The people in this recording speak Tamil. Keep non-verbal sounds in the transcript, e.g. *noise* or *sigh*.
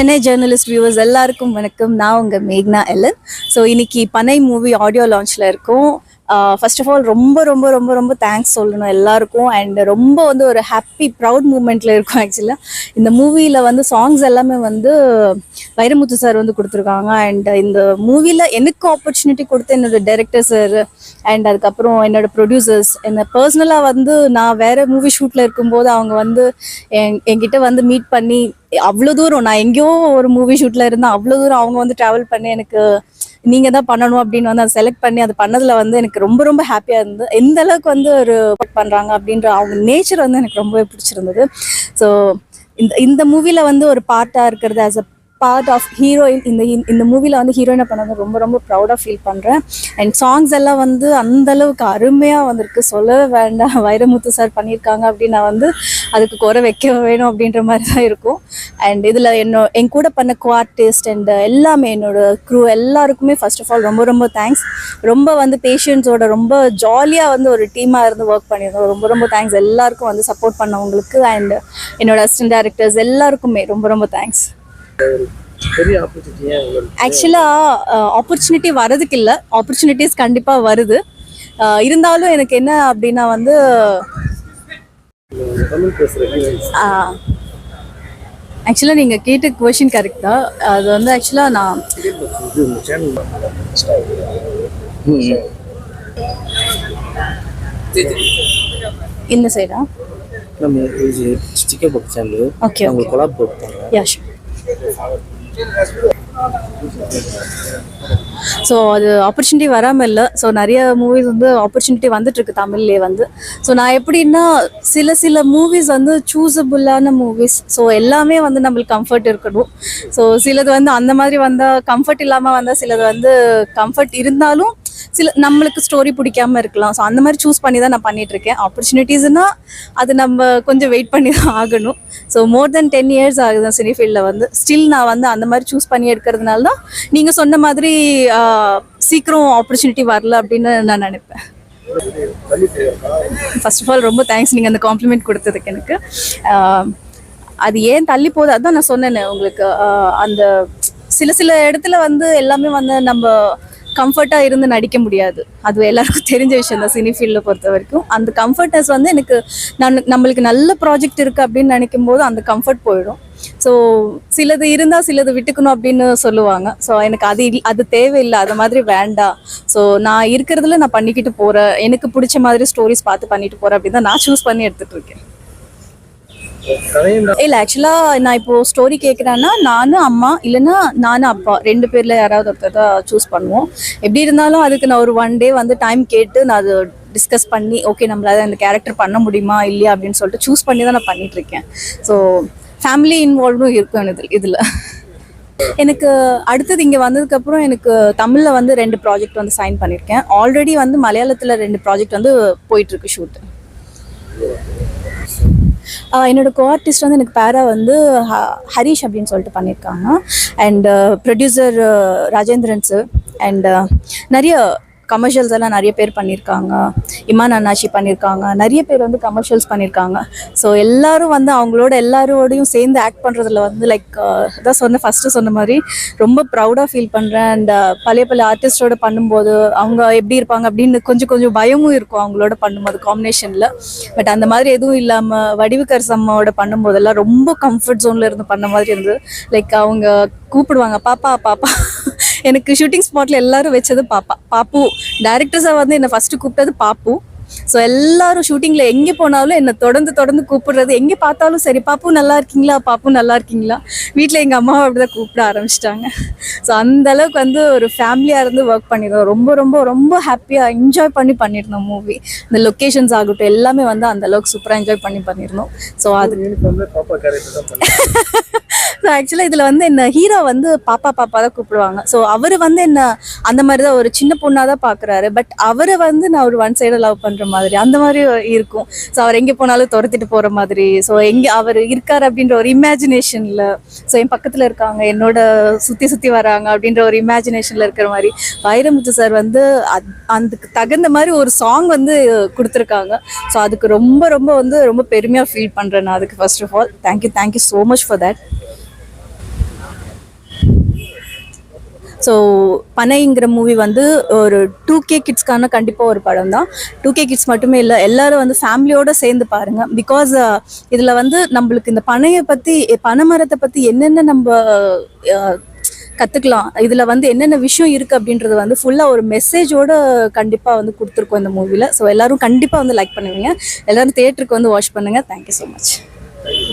சென்னை ஜேர்னலிஸ்ட் வியூவர்ஸ் எல்லாருக்கும் வணக்கம். நான் உங்கள் மேக்னா எல்லன். ஸோ இன்னைக்கு பனை மூவி ஆடியோ லான்ச்சில் இருக்கும். ஃபர்ஸ்ட் ஆஃப் ஆல் ரொம்ப ரொம்ப ரொம்ப ரொம்ப தேங்க்ஸ் சொல்லணும் எல்லாருக்கும். அண்ட் ரொம்ப வந்து ஒரு ஹாப்பி ப்ரௌட் மூமெண்ட்டில் இருக்கும் ஆக்சுவலாக இந்த மூவியில் வந்து சாங்ஸ் எல்லாமே வந்து வைரமுத்து சார் வந்து கொடுத்துருக்காங்க. அண்ட் இந்த மூவியில் எனக்கு ஆப்பர்ச்சுனிட்டி கொடுத்த என்னோட டைரக்டர் சார் அண்ட் அதுக்கப்புறம் என்னோட ப்ரொடியூசர்ஸ் என்ன பர்சனலாக வந்து நான் வேறு மூவி ஷூட்டில் இருக்கும்போது அவங்க வந்து என் என்கிட்ட வந்து மீட் பண்ணி அவ்வளோ தூரம் நான் எங்கேயோ ஒரு மூவி ஷூட்டில் இருந்தேன் அவ்வளோ தூரம் அவங்க வந்து ட்ராவல் பண்ணி எனக்கு நீங்கள் தான் பண்ணணும் அப்படின்னு வந்து அதை செலக்ட் பண்ணி அது பண்ணதில் வந்து எனக்கு ரொம்ப ரொம்ப ஹாப்பியாக இருந்தது எந்த அளவுக்கு வந்து ஒரு பண்ணுறாங்க அப்படின்ற அவங்க நேச்சர் வந்து எனக்கு ரொம்பவே பிடிச்சிருந்தது. ஸோ இந்த இந்த மூவியில் வந்து ஒரு பார்ட்டாக இருக்கிறது as a part of heroine இந்த இந்த மூவியில் வந்து ஹீரோயினை பண்ணது ரொம்ப ரொம்ப ப்ரௌடாக ஃபீல் பண்ணுறேன் அண்ட் சாங்ஸ் எல்லாம் வந்து அந்த அளவுக்கு அருமையாக வந்திருக்கு. சொல்லவே வேண்டாம். *laughs* வைரமுத்து சார் பண்ணியிருக்காங்க அப்படின்னு நான் வந்து அதுக்கு குறை வைக்க வேணும் அப்படின்ற மாதிரி தான் இருக்கும். அண்ட் இதில் என்னோ என் கூட பண்ண குவார்டிஸ்ட் அண்ட் எல்லாமே என்னோட க்ரூ எல்லாருக்குமே ஃபர்ஸ்ட் ஆஃப் ஆல் ரொம்ப ரொம்ப தேங்க்ஸ் ரொம்ப வந்து பேஷண்ட்ஸோட ரொம்ப ஜாலியாக வந்து ஒரு டீமாக இருந்து ஒர்க் பண்ணியிருந்தோம். ரொம்ப ரொம்ப தேங்க்ஸ் எல்லாருக்கும் வந்து சப்போர்ட் பண்ணவங்களுக்கு அண்ட் என்னோட அசிஸ்டன்ட் டேரக்டர்ஸ் எல்லாருக்குமே ரொம்ப ரொம்ப தேங்க்ஸ் உங்களுக்கு ஆக்சுவலாக ஆப்பர்ச்சுனிட்டி வரதுக்கு இல்லை. ஆப்பர்ச்சுனிட்டிஸ் கண்டிப்பாக வருது. இருந்தாலும் எனக்கு என்ன அப்படின்னா வந்து ஆக்சுவலாக நீங்கள் கேட்ட கொஷின் கரெக்ட் தான். அது வந்து ஆக்சுவலாக நான் இந்த சைடா நம்ம அவங்க okay. கொலாப் போட்டாங்க யா ஸோ அது ஆப்பர்ச்சுனிட்டி வராமல் இல்லை. ஸோ நிறைய மூவிஸ் வந்து ஆப்பர்ச்சுனிட்டி வந்துட்டுருக்கு தமிழ்லேயே வந்து. ஸோ நான் எப்படின்னா சில சில மூவிஸ் வந்து சூஸபிளான மூவிஸ் ஸோ எல்லாமே வந்து நம்மளுக்கு கம்ஃபர்ட் இருக்கணும். ஸோ சிலது வந்து அந்த மாதிரி வந்தால் கம்ஃபர்ட் இல்லாமல் வந்தால் சிலது வந்து கம்ஃபர்ட் இருந்தாலும் சில நம்மளுக்கு ஸ்டோரி பிடிக்காம இருக்கலாம். ஸோ அந்த மாதிரி சூஸ் பண்ணி தான் நான் பண்ணிட்டு இருக்கேன் ஆப்பர்ச்சுனிட்டிஸ்னால் அது நம்ம கொஞ்சம் வெயிட் பண்ணி தான் ஆகணும். So more then ten years ஆகுது சினி ஃபீல்டில் வந்து. ஸ்டில் நான் வந்து அந்த மாதிரி சூஸ் பண்ணி எடுக்கிறதுனால தான் நீங்கள் சொன்ன மாதிரி சீக்கிரம் ஆப்பர்ச்சுனிட்டி வரல அப்படின்னு நான் நினைப்பேன். ஃபர்ஸ்ட் ஆஃப் ஆல் ரொம்ப தேங்க்ஸ் நீங்கள் அந்த காம்ப்ளிமெண்ட் கொடுத்ததுக்கு எனக்கு. அது ஏன் தள்ளி போகுது? அதுதான் நான் சொன்னேனே உங்களுக்கு. அந்த சில சில இடத்துல வந்து எல்லாமே வந்து நம்ம கம்ஃபர்ட்டாக இருந்து நடிக்க முடியாது. அது எல்லாருக்கும் தெரிஞ்ச விஷயம் தான் சினி ஃபீல்டில் பொறுத்த வரைக்கும். அந்த கம்ஃபர்ட்னஸ் வந்து எனக்கு நான் நம்மளுக்கு நல்ல ப்ராஜெக்ட் இருக்குது அப்படின்னு நினைக்கும் போது அந்த கம்ஃபர்ட் போயிடும். ஸோ சிலது இருந்தால் சிலது விட்டுக்கணும் அப்படின்னு சொல்லுவாங்க. ஸோ எனக்கு அது அது தேவையில்லை அது மாதிரி வேண்டாம் ஸோ நான் இருக்கிறதுல நான் பண்ணிக்கிட்டு போகிறேன் எனக்கு பிடிச்ச மாதிரி ஸ்டோரிஸ் பார்த்து பண்ணிட்டு போகிறேன் அப்படின்னு தான் நான் சூஸ் பண்ணி எடுத்துகிட்டு இருக்கேன். இல்லை ஆக்சுவலாக நான் இப்போ ஸ்டோரி கேட்குறேன்னா நானும் அம்மா இல்லைன்னா நானும் அப்பா. ரெண்டு பேரில் யாராவது ஒருத்தர் தான் சூஸ் பண்ணுவோம். எப்படி இருந்தாலும் அதுக்கு நான் ஒரு ஒன் டே வந்து டைம் கேட்டு நான் அது டிஸ்கஸ் பண்ணி ஓகே நம்மளால அந்த கேரக்டர் பண்ண முடியுமா இல்லையா அப்படின்னு சொல்லிட்டு சூஸ் பண்ணி தான் நான் பண்ணிட்டு இருக்கேன். ஸோ ஃபேமிலி இன்வால்வும் இருக்கும் இதில் இதில். எனக்கு அடுத்தது இங்கே வந்ததுக்கப்புறம் எனக்கு தமிழில் வந்து ரெண்டு ப்ராஜெக்ட் வந்து சைன் பண்ணியிருக்கேன் ஆல்ரெடி வந்து மலையாளத்தில் ரெண்டு ப்ராஜெக்ட் வந்து போயிட்டுருக்கு ஷூட்டு என்னோடய கோ ஆர்டிஸ்ட் வந்து எனக்கு பேரா வந்து ஹ- ஹரிஷ் அப்படின்னு சொல்லிட்டு பண்ணியிருக்காங்க. And producer uh, uh, Rajendran sir and uh, நிறைய கமர்ஷியல்ஸ் எல்லாம் நிறைய பேர் பண்ணியிருக்காங்க. இமான் அண்ணாச்சி பண்ணியிருக்காங்க. நிறைய பேர் வந்து கமர்ஷியல்ஸ் பண்ணியிருக்காங்க. ஸோ எல்லாரும் வந்து அவங்களோட எல்லாரோடையும் சேர்ந்து ஆக்ட் பண்ணுறதுல வந்து லைக் அதான் சொன்ன ஃபஸ்ட்டு சொன்ன மாதிரி ரொம்ப ப்ரௌடாக ஃபீல் பண்ணுறேன் அண்ட் பழைய பழைய ஆர்டிஸ்டோட பண்ணும்போது அவங்க எப்படி இருப்பாங்க அப்படின்னு கொஞ்சம் கொஞ்சம் பயமும் இருக்கும் அவங்களோட பண்ணும்போது காம்பினேஷனில் பட் அந்த மாதிரி எதுவும் இல்லாமல் வடிவுக்கர் சம்மாவோட பண்ணும்போதெல்லாம் ரொம்ப கம்ஃபர்ட் ஜோனில் இருந்து பண்ண மாதிரி இருந்தது. லைக் அவங்க கூப்பிடுவாங்க பாப்பா பாப்பா. எனக்கு ஷூட்டிங் ஸ்பாட்ல எல்லாரும் வச்சது பாப்பா பாப்பு. டேரக்டர்ஸை வந்து என்னை ஃபர்ஸ்ட் கூப்பிட்டது பாப்பு. ஸோ எல்லாரும் ஷூட்டிங்கில் எங்கே போனாலும் என்னை தொடர்ந்து தொடர்ந்து கூப்பிடுறது. எங்கே பார்த்தாலும் சரி பாப்பு நல்லா இருக்கீங்களா? பாப்பு நல்லா இருக்கீங்களா? வீட்டில் எங்கள் அம்மாவை அப்படி தான் கூப்பிட ஆரம்பிச்சிட்டாங்க. ஸோ அந்த அளவுக்கு வந்து ஒரு ஃபேமிலியாக இருந்து ஒர்க் பண்ணியிருந்தோம் ரொம்ப ரொம்ப ரொம்ப ஹாப்பியாக என்ஜாய் பண்ணி பண்ணியிருந்தோம் மூவி இந்த லொக்கேஷன்ஸ் ஆகட்டும் எல்லாமே வந்து அந்த அளவுக்கு சூப்பராக என்ஜாய் பண்ணி பண்ணியிருந்தோம் ஸோ அது *laughs* ஸோ ஆக்சுவலாக இதில் வந்து என்ன ஹீரோ வந்து பாப்பா பாப்பா தான் கூப்பிடுவாங்க. ஸோ அவர் வந்து என்ன அந்த மாதிரி தான் ஒரு சின்ன பொண்ணாக தான் பார்க்குறாரு பட் அவரை வந்து நான் ஒரு ஒன் சைடு லவ் பண்ணுற மாதிரி அந்த மாதிரி இருக்கும். ஸோ அவர் எங்கே போனாலும் துரத்திட்டு போகிற மாதிரி. ஸோ எங்கே அவர் இருக்கார் அப்படின்ற ஒரு இமேஜினேஷனில் ஸோ என் பக்கத்தில் இருக்காங்க என்னோட சுற்றி சுற்றி வராங்க அப்படின்ற ஒரு இமேஜினேஷனில் இருக்கிற மாதிரி. வைரமுத்து சார் வந்து அதுக்கு தகுந்த மாதிரி ஒரு சாங் வந்து கொடுத்துருக்காங்க. ஸோ அதுக்கு ரொம்ப ரொம்ப வந்து ரொம்ப பெருமையாக ஃபீல் பண்ணுறேன் நான் அதுக்கு first of all thank you thank you so much for that so பனைங்கிற movie வந்து ஒரு டூ கே கிட்ஸ்க்கான கண்டிப்பாக ஒரு படம் தான் டூ கே கிட்ஸ் மட்டுமே இல்லை எல்லாரும் வந்து ஃபேமிலியோடு சேர்ந்து பாருங்கள் பிகாஸ் uh, இதில் வந்து நம்மளுக்கு இந்த பனையை பற்றி பனைமரத்தை பற்றி என்னென்ன நம்ம கற்றுக்கலாம் இதில் வந்து என்னென்ன விஷயம் இருக்குது அப்படின்றது வந்து ஃபுல்லாக ஒரு மெசேஜோட கண்டிப்பாக வந்து கொடுத்துருக்கோம் இந்த மூவியில் ஸோ எல்லோரும் கண்டிப்பாக வந்து லைக் பண்ணுவீங்க. எல்லோரும் தேட்டருக்கு வந்து வாட்ச் பண்ணுங்கள் தேங்க்யூ ஸோ மச்